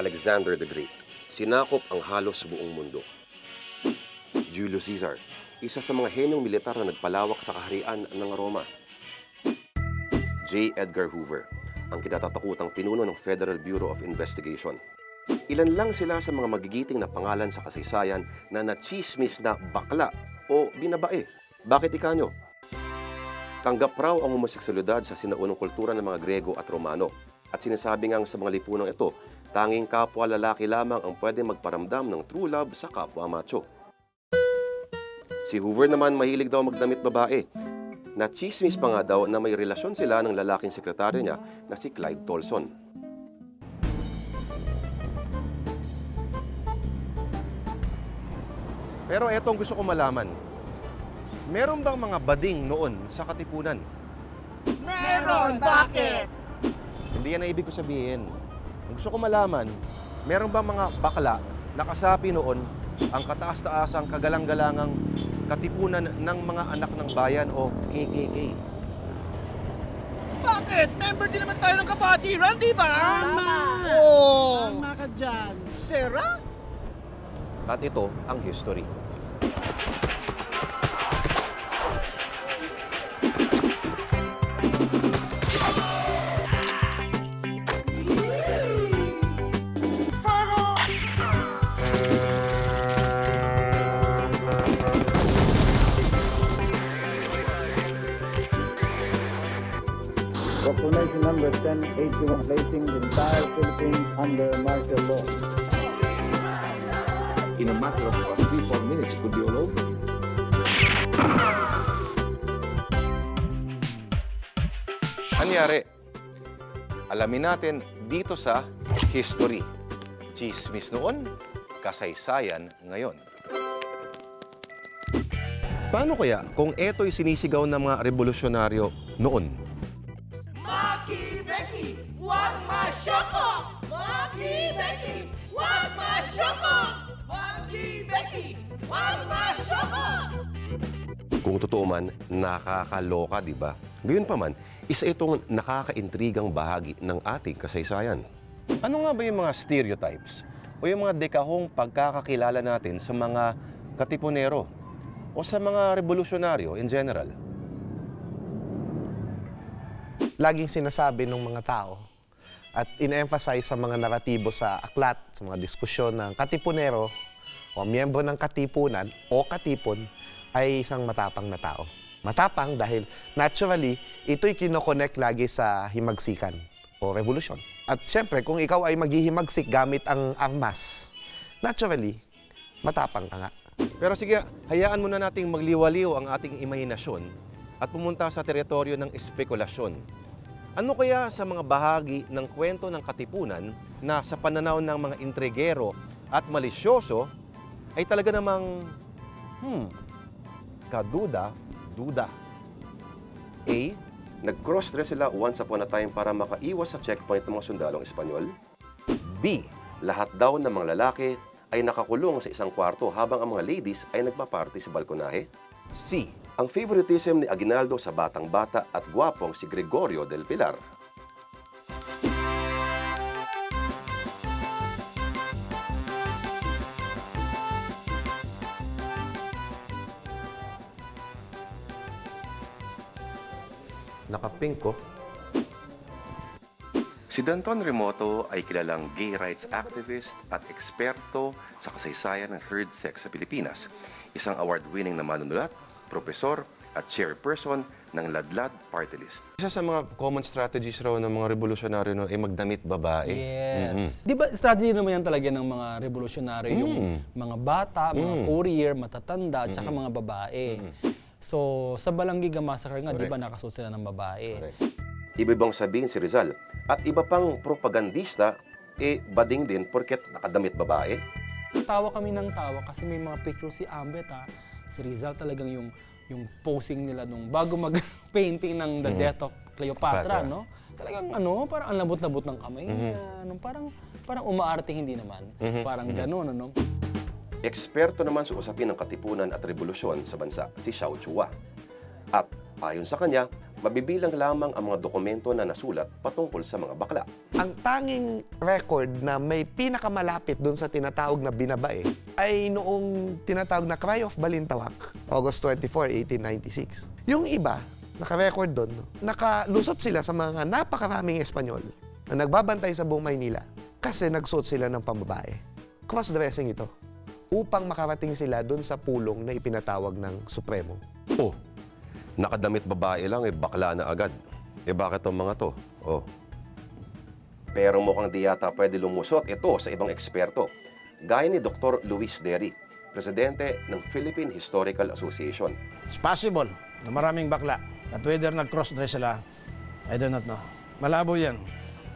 Alexander the Great, sinakop ang halos buong mundo. Julius Caesar, isa sa mga henyong militar na nagpalawak sa kaharian ng Roma. J. Edgar Hoover, ang kinatatakutang pinuno ng Federal Bureau of Investigation. Ilan lang sila sa mga magigiting na pangalan sa kasaysayan na nachismis na bakla o binabae. Bakit ikanyo? Tanggap raw ang homoseksualidad sa sinaunang kultura ng mga Grego at Romano. At sinasabi ngang sa mga lipunang ito, tanging kapwa lalaki lamang ang pwede magparamdam ng true love sa kapwa macho. Si Hoover naman mahilig daw magdamit babae. Nachismis pa nga daw na may relasyon sila ng lalaking sekretaryo niya na si Clyde Tolson. Pero etong gusto ko malaman. Meron bang mga bading noon sa Katipunan? Meron! Bakit? Hindi yan ang ibig ko sabihin. Ang gusto ko malaman, meron bang mga bakla na kasapi noon ang kataas-taasang kagalang-galangang katipunan ng mga anak ng bayan o KKK? Bakit? Member din naman tayo ng kapatiran, di ba? Tama! Oo! Tama ka dyan. Sera? At ito ang history. Number 1081 placing the entire Philippines under martial law. in a matter of three, four minutes, it could be all over. Anyari? Alamin natin dito sa history. Chismis noon, kasaysayan ngayon. Paano kaya kung eto'y sinisigaw ng mga revolusyonaryo noon? Huwag masyoko! Maki Becky! Huwag masyoko! Maki Becky! Huwag masyoko! Kung totoo man, nakakaloka, di ba? Gayunpaman, isa itong nakakaintrigang bahagi ng ating kasaysayan. Ano nga ba yung mga stereotypes o yung mga dekahong pagkakakilala natin sa mga katipunero o sa mga revolusyonaryo in general? laging sinasabi ng mga tao at in-emphasize sa mga naratibo sa aklat, sa mga diskusyon ng katipunero o miyembro ng katipunan o katipon ay isang matapang na tao. Matapang dahil naturally, ito'y kinoconnect lagi sa himagsikan o revolusyon. At siyempre, kung ikaw ay maghihimagsik gamit ang armas, naturally, matapang ka nga. Pero sige, hayaan muna nating magliwaliw ang ating imahinasyon at pumunta sa teritoryo ng espekulasyon. Ano kaya sa mga bahagi ng kwento ng katipunan na sa pananaw ng mga intrigero at malisyoso ay talaga namang, hmm, kaduda, duda. A. Nag-cross-dress sila once upon a time para makaiwas sa checkpoint ng mga sundalong Espanyol. B. Lahat daw ng mga lalaki ay nakakulong sa isang kwarto habang ang mga ladies ay nagpaparty sa balkonahe. C. Ang favoritism ni Aguinaldo sa batang-bata at gwapong si Gregorio del Pilar. Nakapink ko. Si Danton Remoto ay kilalang gay rights activist at eksperto sa kasaysayan ng third sex sa Pilipinas. Isang award-winning na manunulat, profesor at chairperson ng Ladlad Party List. Isa sa mga common strategies raw ng mga revolusyonaryo no ay magdamit babae. Yes. Di ba strategy naman yan talaga ng mga revolusyonaryo, yung mga bata, mga courier, matatanda, at saka mga babae. So, sa Balanggiga Massacre nga, di ba nakasuot sila ng babae? Iba bang sabihin si Rizal at iba pang propagandista eh bading din porket nakadamit babae? Tawa kami ng tawa kasi may mga picture si Ambet ha. Si Rizal talagang yung yung posing nila nung bago mag-painting ng The Death of Cleopatra. Cleopatra, no? Talagang ano, parang ang lambot-lambot ng kamay niya. no? Parang parang umaarte hindi naman. Parang gano'n, ano? Eksperto naman sa usapin ng katipunan at revolusyon sa bansa si Xiao Chua. At ayon sa kanya, mabibilang lamang ang mga dokumento na nasulat patungkol sa mga bakla. Ang tanging record na may pinakamalapit doon sa tinatawag na binabae ay noong tinatawag na Cry of Balintawak, August 24, 1896. Yung iba, naka-record doon, no? nakalusot sila sa mga napakaraming Espanyol na nagbabantay sa buong Maynila kasi nagsuot sila ng pambabae. Cross-dressing ito upang makarating sila doon sa pulong na ipinatawag ng Supremo. Oh, nakadamit babae lang, eh bakla na agad. Eh bakit ang mga to? Oh. Pero mukhang di yata pwede lumusot ito sa ibang eksperto. Gaya ni Dr. Luis Derry, presidente ng Philippine Historical Association. It's possible na maraming bakla. At whether nag-cross-dress sila, I do not know. Malabo yan.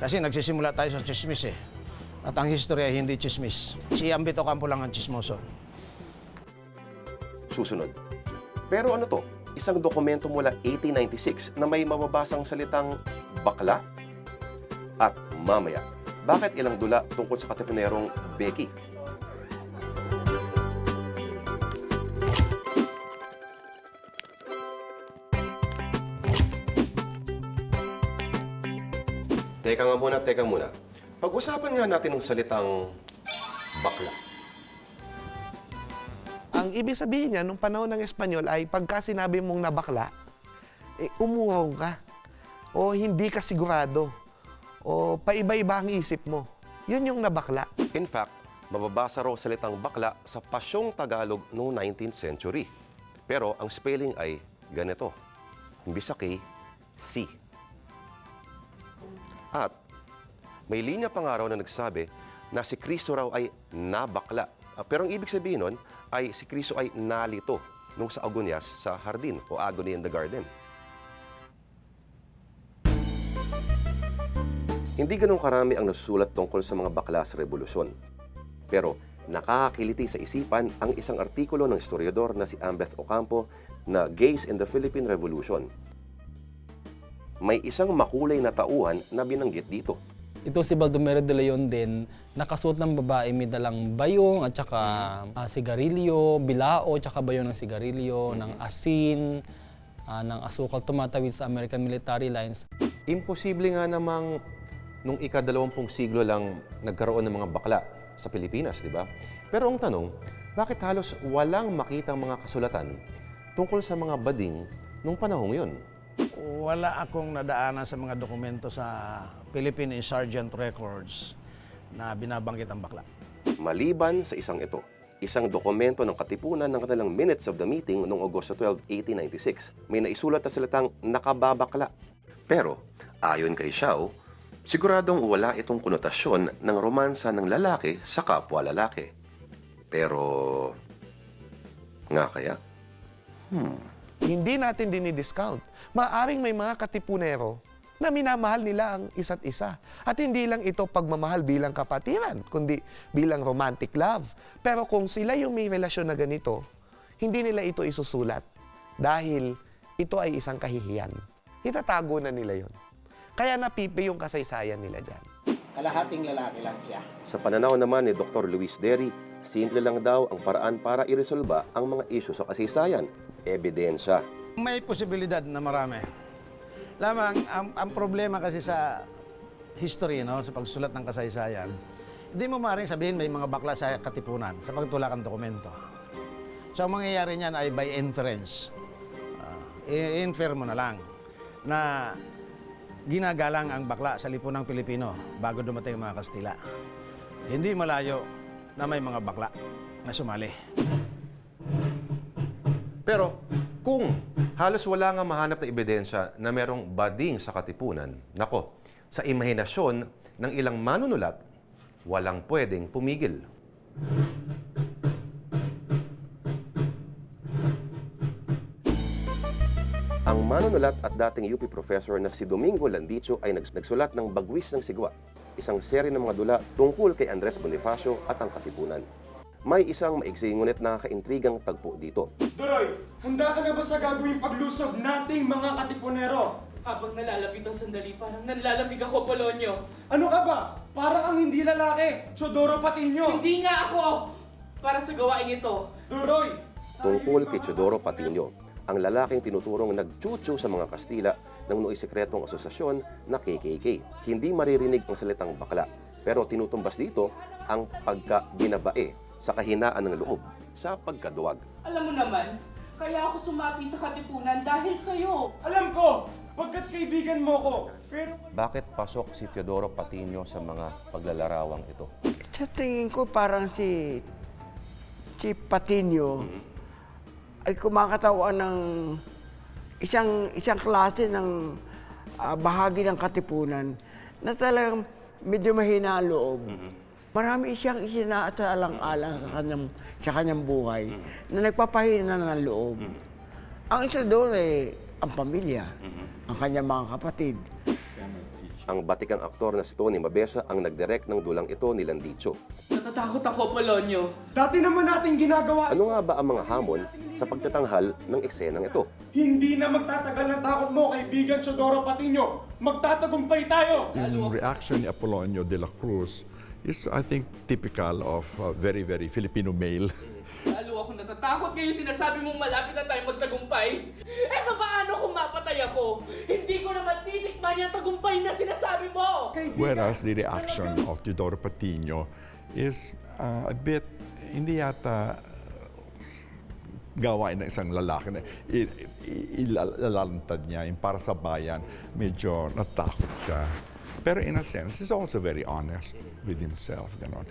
Kasi nagsisimula tayo sa chismis eh. At ang history ay hindi chismis. Si Ambito Campo lang ang chismoso. Susunod. Pero ano to? Isang dokumento mula 1896 na may mababasang salitang bakla? At mamaya, bakit ilang dula tungkol sa katipunerong Becky? Teka nga muna, teka muna. Pag-usapan nga natin ng salitang bakla. Ang ibig sabihin niya, nung panahon ng Espanyol ay pagka sinabi mong nabakla, eh, umurong ka. O hindi ka sigurado. O paiba-iba ang isip mo. Yun yung nabakla. In fact, mababasa raw salitang bakla sa pasyong Tagalog noong 19th century. Pero ang spelling ay ganito. Imbis sa K, C. At may linya pa nga raw na nagsabi na si Kristo raw ay nabakla. Ah, Pero ang ibig sabihin nun ay si Kristo ay nalito nung sa agonias sa hardin o agony in the garden. Hindi ganun karami ang nasusulat tungkol sa mga bakla sa revolusyon. Pero nakakakiliti sa isipan ang isang artikulo ng historiador na si Ambeth Ocampo na Gays in the Philippine Revolution. May isang makulay na tauhan na binanggit dito. Ito si Baldomero de Leon din, nakasuot ng babae, may dalang bayong at saka ah, sigarilyo, bilao, at saka bayong ng sigarilyo, ng asin, ah, ng asukal tumatawid sa American military lines. Imposible nga namang nung ikadalawampung siglo lang nagkaroon ng mga bakla sa Pilipinas, di ba? Pero ang tanong, bakit halos walang makitang mga kasulatan tungkol sa mga bading nung panahong yun? Wala akong nadaanan sa mga dokumento sa Philippine Insurgent Records na binabanggit ang bakla. Maliban sa isang ito, isang dokumento ng katipunan ng kanilang minutes of the meeting noong Agosto 12, 1896, may naisulat na salitang nakababakla. Pero, ayon kay Xiao, siguradong wala itong konotasyon ng romansa ng lalaki sa kapwa lalaki. Pero, nga kaya? Hindi natin dinidiscount. Maaring may mga katipunero na minamahal nila ang isa't isa. At hindi lang ito pagmamahal bilang kapatiran, kundi bilang romantic love. Pero kung sila yung may relasyon na ganito, hindi nila ito isusulat dahil ito ay isang kahihiyan. Itatago na nila yon. Kaya napipi yung kasaysayan nila dyan. Kalahating lalaki lang siya. Sa pananaw naman ni Dr. Luis Derry, simple lang daw ang paraan para iresolba ang mga isyu sa kasaysayan. Ebidensya. May posibilidad na marami. Lamang, ang, ang problema kasi sa history, no, sa pagsulat ng kasaysayan, hindi mo maaaring sabihin may mga bakla sa katipunan sa pagtulak ng dokumento. So, ang mangyayari niyan ay by inference. Ah, i-infer mo na lang na ginagalang ang bakla sa lipunang Pilipino bago dumating ang mga Kastila. Hindi malayo na may mga bakla na sumali. Pero kung halos wala nga mahanap na ebidensya na merong bading sa katipunan, nako, sa imahinasyon ng ilang manunulat, walang pwedeng pumigil. Ang manunulat at dating UP professor na si Domingo Landicho ay nags- nagsulat ng Bagwis ng Sigwa, isang serye ng mga dula tungkol kay Andres Bonifacio at ang Katipunan. May isang maigsing ngunit nakakaintrigang tagpo dito. Duroy, handa ka na ba sa gagawing paglusob nating mga katipunero? Habang nalalapit ang sandali, parang nanlalamig ako, Polonyo. Ano ka ba? Para ang hindi lalaki, Chodoro Patiño. Hindi nga ako! Para sa gawaing ito. Duroy, tungkol kay Chodoro Patiño, ang lalaking tinuturong nagchuchu sa mga Kastila ng nooy sekretong asosasyon na KKK. Hindi maririnig ang salitang bakla, pero tinutumbas dito ang pagka-binabae sa kahinaan ng loob sa pagkaduwag. Alam mo naman, kaya ako sumapi sa katipunan dahil sa'yo. Alam ko, pagkat kaibigan mo ko. Pero Bakit pasok si Teodoro Patino sa mga paglalarawang ito? Sa tingin ko parang si si Patino ay kumakatawan ng isang isang klase ng ah, bahagi ng katipunan na talagang medyo mahina ang loob. Marami siyang isinaalang-alang sa kanyang, sa kanyang buhay na nagpapahina ng loob. Ang isa doon ay ang pamilya, ang kanyang mga kapatid. Ang batikang aktor na si Tony Mabesa ang nagdirect ng dulang ito ni Landicho. Natatakot ako, Polonyo. dati naman natin ginagawa, Ano nga ba ang mga hamon sa pagtatanghal ng eksenang ito? hindi na magtatagal ng takot mo, kaibigan Chodoro Patino. Magtatagumpay tayo. Yung reaction ni Apolonio de la Cruz is, I think, typical of a very, very Filipino male. Lalo ako natatakot ngayon sinasabi mong malapit na tayo magtagumpay. Eh, paano kung mapatay ako? Hindi ko naman titikman yung tagumpay na sinasabi mo! Whereas the reaction of Teodoro Patino is uh, a bit, hindi yata gawain ng isang lalaki na ilalantad niya yung para sa bayan, medyo natakot siya. Pero in a sense, he's also very honest with himself. Ganon.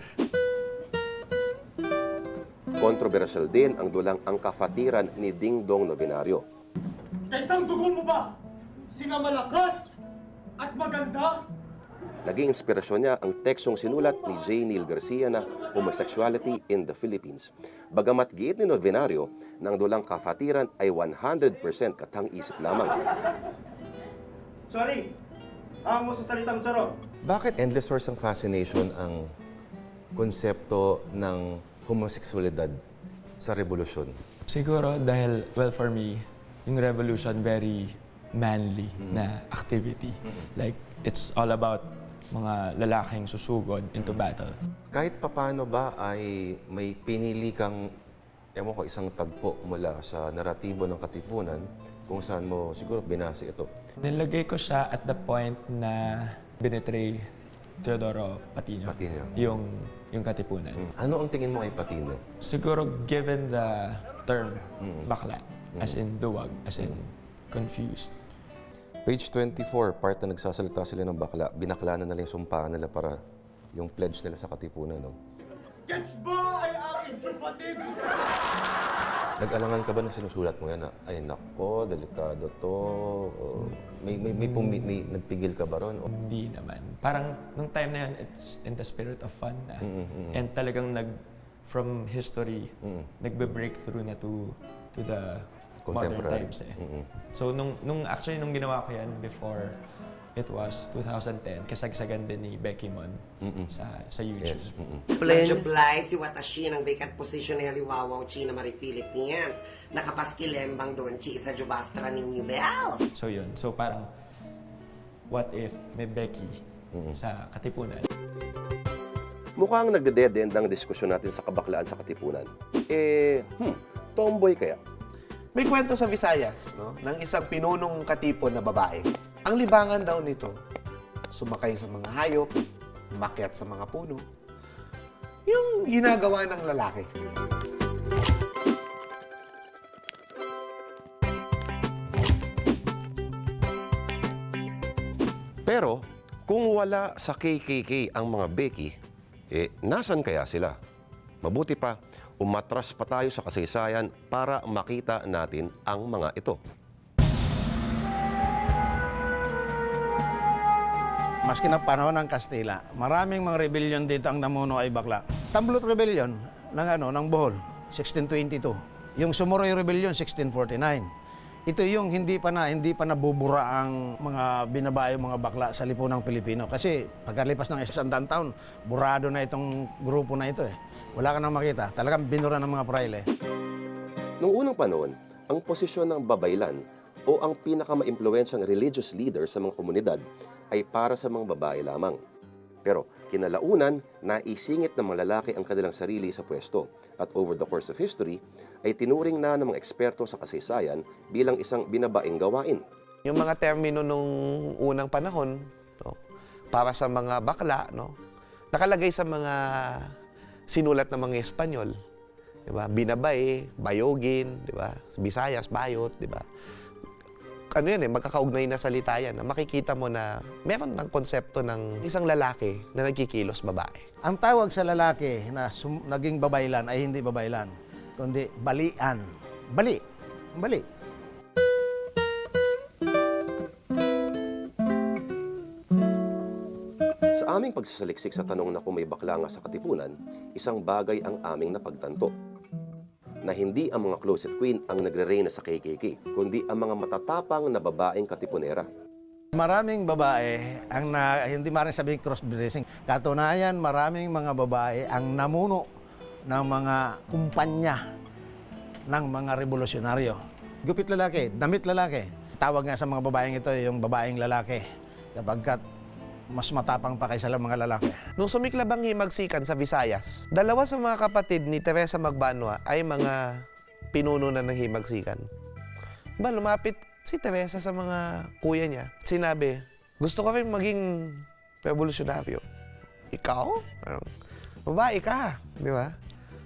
Kontrobersyal din ang dulang ang kafatiran ni Ding Dong Novenario. Kaysang dugo mo ba? Sina malakas at maganda? Naging inspirasyon niya ang tekstong sinulat ni J. Neil Garcia na Homosexuality in the Philippines. Bagamat giit ni Novenario na ang dulang kafatiran ay 100% katang-isip lamang. Sorry, ang mo sa salitang charot. Bakit endless source ng fascination ang konsepto ng homosexualidad sa revolusyon? Siguro dahil, well, for me, yung revolution very manly na activity. Like, it's all about mga lalaking susugod into battle. Kahit papano ba ay may pinili kang, ewan ko, isang tagpo mula sa naratibo ng Katipunan kung saan mo siguro binasa ito. Nilagay ko siya at the point na binetray Teodoro Patino, Patino. yung yung katipunan. Ano ang tingin mo kay Patino? Siguro given the term bakla, as in duwag, as in confused. Page 24, part na nagsasalita sila ng bakla. Binakla na nila yung sumpaan nila para yung pledge nila sa Katipunan. No? Gets ba ay aking chufatid? Nag-alangan ka ba na sinusulat mo yan na, ay nako, delikado to. O, may, may, may, pumi- may, nagpigil ka ba ron? O, Hindi naman. Parang nung time na yun, it's in the spirit of fun na. And talagang nag, from history, nagbe-breakthrough na to, to the modern Contemporary. times eh. So nung, nung actually nung ginawa ko yan before, it was 2010, kasagsagan din ni Becky Mon sa, sa YouTube. yes. mm-mm. Nag-supply si Watashi ng vacant position ni Haliwawaw China Marie Philippines. Nakapaskilembang doon chi sa Jubastra ni New Bells. So yun. So parang, what if may Becky sa Katipunan? Mukhang nagde-dead end ang diskusyon natin sa kabaklaan sa Katipunan. Eh, hmm, tomboy kaya? May kwento sa Visayas, no? ng isang pinunong katipon na babae. Ang libangan daw nito, sumakay sa mga hayop, makyat sa mga puno. Yung ginagawa ng lalaki. Pero, kung wala sa KKK ang mga Becky, eh, nasan kaya sila? Mabuti pa, umatras pa tayo sa kasaysayan para makita natin ang mga ito. Maski na panahon ng Kastila, maraming mga rebellion dito ang namuno ay bakla. Tamblot Rebellion ng ano ng Bohol 1622. Yung Sumuroy Rebellion 1649. Ito yung hindi pa na hindi pa nabubura ang mga binabae mga bakla sa lipunang Pilipino kasi pagkalipas ng isang taon, burado na itong grupo na ito eh. Wala ka nang makita. Talagang binura ng mga praile. Noong unang panahon, ang posisyon ng babaylan o ang pinakamaimpluwensyang religious leader sa mga komunidad ay para sa mga babae lamang. Pero kinalaunan, naisingit ng mga lalaki ang kanilang sarili sa pwesto at over the course of history ay tinuring na ng mga eksperto sa kasaysayan bilang isang binabaing gawain. Yung mga termino nung unang panahon, no, para sa mga bakla, no, nakalagay sa mga sinulat ng mga Espanyol. Di ba? Binabay, bayogin, di ba? Bisayas, bayot, di ba? Ano yan eh, magkakaugnay na salita yan. Na makikita mo na meron ng konsepto ng isang lalaki na nagkikilos babae. Ang tawag sa lalaki na sum- naging babaylan ay hindi babaylan, kundi balian. Bali. Bali. Sa aming pagsasaliksik sa tanong na kung may bakla nga sa katipunan, isang bagay ang aming napagtanto. Na hindi ang mga closet queen ang nagre-reyna sa KKK, kundi ang mga matatapang na babaeng katipunera. Maraming babae ang na, hindi maaaring sabihin cross-dressing. Katunayan, maraming mga babae ang namuno ng mga kumpanya ng mga revolusyonaryo. Gupit lalaki, damit lalaki. Tawag nga sa mga babaeng ito yung babaeng lalaki sapagkat mas matapang pa kaysa lang mga lalaki. Nung sumiklab ang himagsikan sa Visayas, dalawa sa mga kapatid ni Teresa Magbanwa ay mga pinuno na ng himagsikan. Ba, lumapit si Teresa sa mga kuya niya. Sinabi, gusto ko rin maging revolusyonaryo. Ikaw? Parang, babae ka, di ba?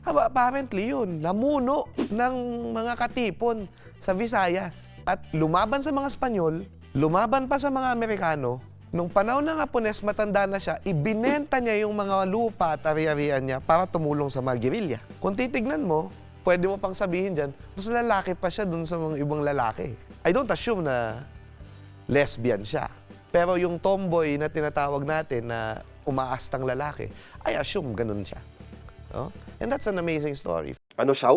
Aba, apparently yun, namuno ng mga katipon sa Visayas. At lumaban sa mga Espanyol, lumaban pa sa mga Amerikano, Nung panahon ng Hapones, matanda na siya, ibinenta niya yung mga lupa at ari-arian niya para tumulong sa mga gerilya. Kung titignan mo, pwede mo pang sabihin dyan, mas lalaki pa siya dun sa mga ibang lalaki. I don't assume na lesbian siya. Pero yung tomboy na tinatawag natin na umaastang lalaki, I assume ganun siya. No? And that's an amazing story. Ano siya?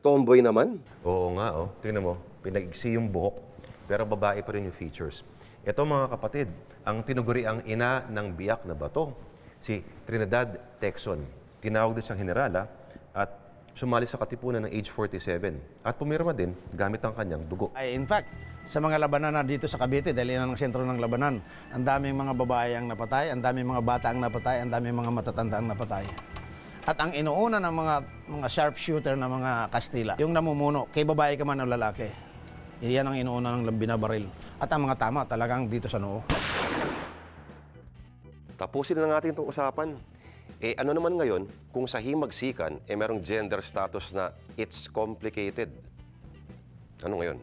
Tomboy naman? Oo nga, oh. Tingnan mo, pinag-iksi yung buhok, pero babae pa rin yung features. Ito mga kapatid, ang tinuguri ang ina ng biyak na bato, si Trinidad Texon. Tinawag din siyang generala at sumali sa katipunan ng age 47 at pumirma din gamit ang kanyang dugo. Ay, in fact, sa mga labanan na dito sa Cavite, dahil yan ang sentro ng labanan, ang daming mga babae ang napatay, ang daming mga bata ang napatay, ang daming mga matatanda ang napatay. At ang inuuna ng mga mga sharpshooter na mga Kastila, yung namumuno, kay babae ka man o lalaki. Iyan ang inuuna ng binabaril. At ang mga tama talagang dito sa noo. Tapusin na natin itong usapan. Eh ano naman ngayon kung sa himagsikan eh merong gender status na it's complicated? Ano ngayon?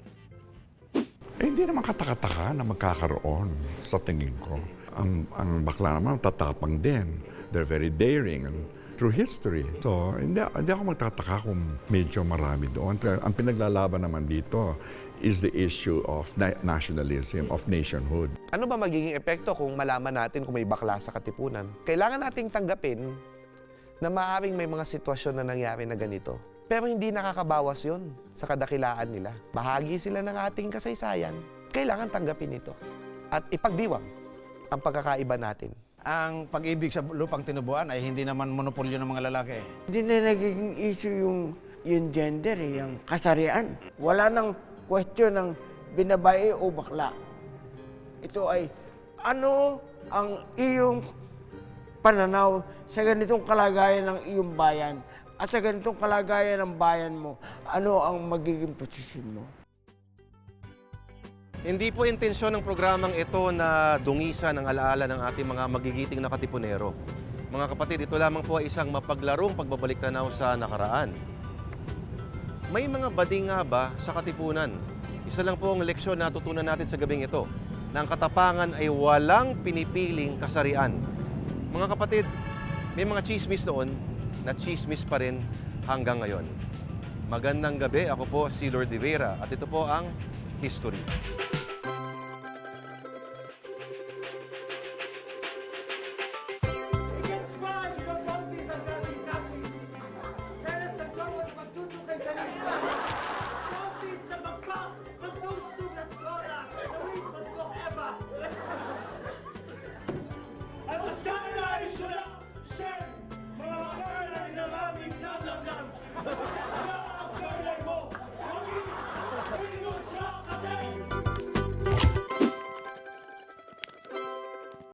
Eh, hindi naman katakataka na magkakaroon sa tingin ko. Ang, ang bakla naman tatapang din. They're very daring and through history. So, hindi, hindi ako magtataka kung medyo marami doon. Ang pinaglalaban naman dito is the issue of na- nationalism, of nationhood. Ano ba magiging epekto kung malaman natin kung may bakla sa katipunan? Kailangan nating tanggapin na maaaring may mga sitwasyon na nangyari na ganito. Pero hindi nakakabawas yon sa kadakilaan nila. Bahagi sila ng ating kasaysayan. Kailangan tanggapin ito. At ipagdiwang ang pagkakaiba natin. Ang pag-ibig sa lupang tinubuan ay hindi naman monopolyo ng mga lalaki. Hindi na nagiging issue yung, yung gender, eh, yung kasarian. Wala nang question ng binabae o bakla. Ito ay ano ang iyong pananaw sa ganitong kalagayan ng iyong bayan at sa ganitong kalagayan ng bayan mo, ano ang magiging posisyon mo? Hindi po intensyon ng programang ito na dungisan ang alaala ng ating mga magigiting na katipunero. Mga kapatid, ito lamang po ay isang mapaglarong pagbabalik tanaw sa nakaraan. May mga bading nga ba sa katipunan? Isa lang po ang leksyon na tutunan natin sa gabing ito, na ang katapangan ay walang pinipiling kasarian. Mga kapatid, may mga chismis noon na chismis pa rin hanggang ngayon. Magandang gabi, ako po si Lord Rivera at ito po ang History.